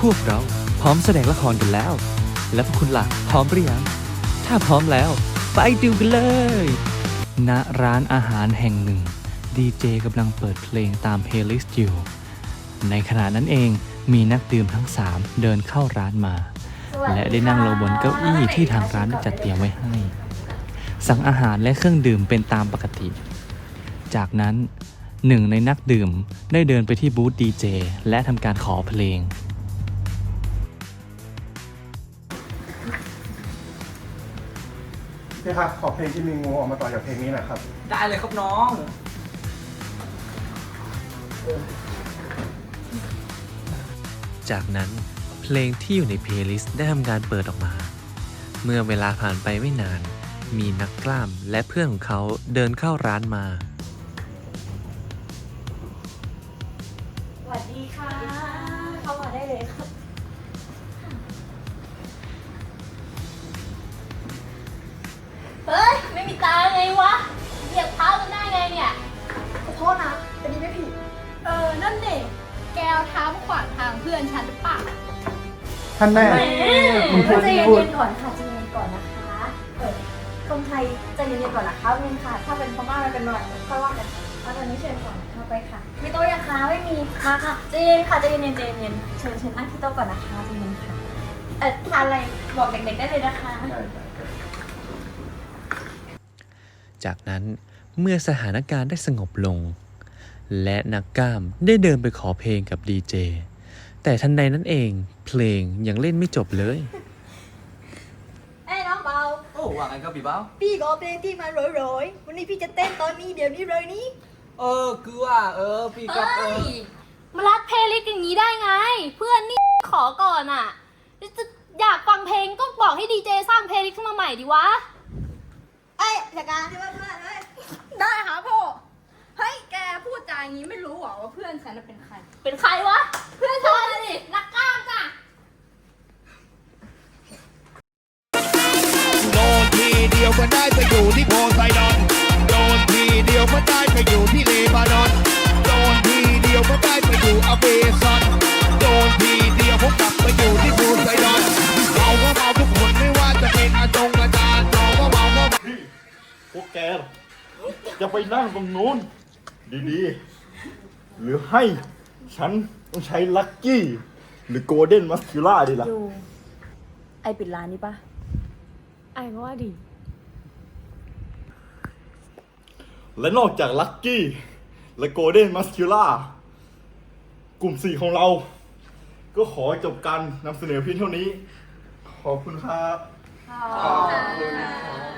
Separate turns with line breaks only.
พวกเราพร้อมแสดงละครกันแล้ว แล้วพวกคุณล่ะพร้อมหรือยังถ้าพร้อมแล้ว ไปดูกันเลย ณร้านอาหารแห่งหนึ่ง ดีเจกำลังเปิดเพลงตามเพลย์ลิสต์อยู่ ในขณะนั้นเองมีนักดื่มทั้งสามเดินเข้าร้านมา และได้นั่งลงบนเก้าอี้ที่ทางร้านได้จัดเตรียมไว้ให้ สั่งอาหารและเครื่องดื่มเป็นตามปกติ จากนั้นหนึ่งในนักดื่มได้เดินไปที่บูธดีเจและทำการขอเพลง
พี่ครับขอเพลงที่มีงูออกมาต่อจากเพลงนี้หน่อยครับ
ได้เลยครับน้อง
จากนั้นเพลงที่อยู่ในเพลย์ลิสต์ได้ทำการเปิดออกมา เมื่อเวลาผ่านไปไม่นาน มีนักกล้ามและเพื่อนของเขาเดินเข้าร้านมา
สวัสดีค่ะ เข้ามาได้เลยค่ะเนั่นเด็กแกเอาเท้ามาขวางทางเพื่อนฉันหรือเปล่า
ท่านแม่มึงพูด
ใจ
พูด
เย็นๆก่อนค่ะใจเย็นๆก่อนนะคะเออคนไทยใจเย็นๆก่อนนะคะนึงค่ะ ถ้าเป็นพม่ามันเป็นหน่อยค่อยว่ากันเอาตอนนี้เชิญก่อนเข้าไปค่ะมีโต๊ะยังคะไม่มีค่ะค่ะใจเย็นค่ะใจเย็นๆใจเย็นๆเชิญเชิญนั่งที่โต๊ะก่อนนะคะใจเย็นค่ะเออทานอะไรบอกเด็กๆได้เลยนะคะ
จากนั้นเมื่อสถานการณ์ได้สงบลง และนักกล้ามได้เดินไปขอเพลงกับดีเจ แต่ทันใดนั้นเองเพลงยังเล่นไม่จบเลย
เอ้ยน้องเบา
โอ้ว่าไงครับพี่เบ้า
พี่ขอเพลงที่มันโรยๆ วันนี้พี่จะเต้นตอนนี้เดี๋ยวนี้เลยนี้
เออคือว่าเออพี่ครับเอ
เฮ้
อย
มารัดเพลย์ลิสต์อย่างนี้ได้ไง เพื่อนนี่ขอก่อนอะจะอยากฟังเพลงก็บอกให้ดีเจสร้างเพลย์ลิสต์ขึ้นมาใหม่ดิวะ
เอ้ยจัดการใช่ไหมเพื่อนเฮ้ย
ได้ค่ะพ่อ เฮ้ย แกพูดจา อย่างนี้ไม่รู้หรอว่าเพื่อนฉันน่ะเป็นใคร เป็นใครวะ เพื่อนฉันน่ะดินักกล้ามจ้ะ
โดนทีเดียวก็ได้ไปอยู่ที่โพไซดอน โดนทีเดียวก็ได้ไปอยู่ที่เลบานอน โดนทีเดียวก็ได้ไปอยู่อเมซอน โดนทีเดียวผมกลับไปอยู่ที่โพไซดอนเมาก็เมาทุกคนไม่ว่าจะเป็นอาจงอาจารย์เมาก็เมาก็เมา
พวกแกจะไปนั่งตรงนู้น ดีๆ หรือให้ฉันต้องใช้ลักกี้ หรือโกลเด้นมัสคิล่าดีล่ะ
ดูไอปิดร้านนี้ปะ
ไอ้ก็ว่าดี
และนอกจากลักกี้ และโกลเด้นมัสคิล่ากลุ่มสี่ของเรา ก็ขอจบการนำเสนอเพียงเท่านี้ ขอบคุณครับ
ขอบคุณค่ะ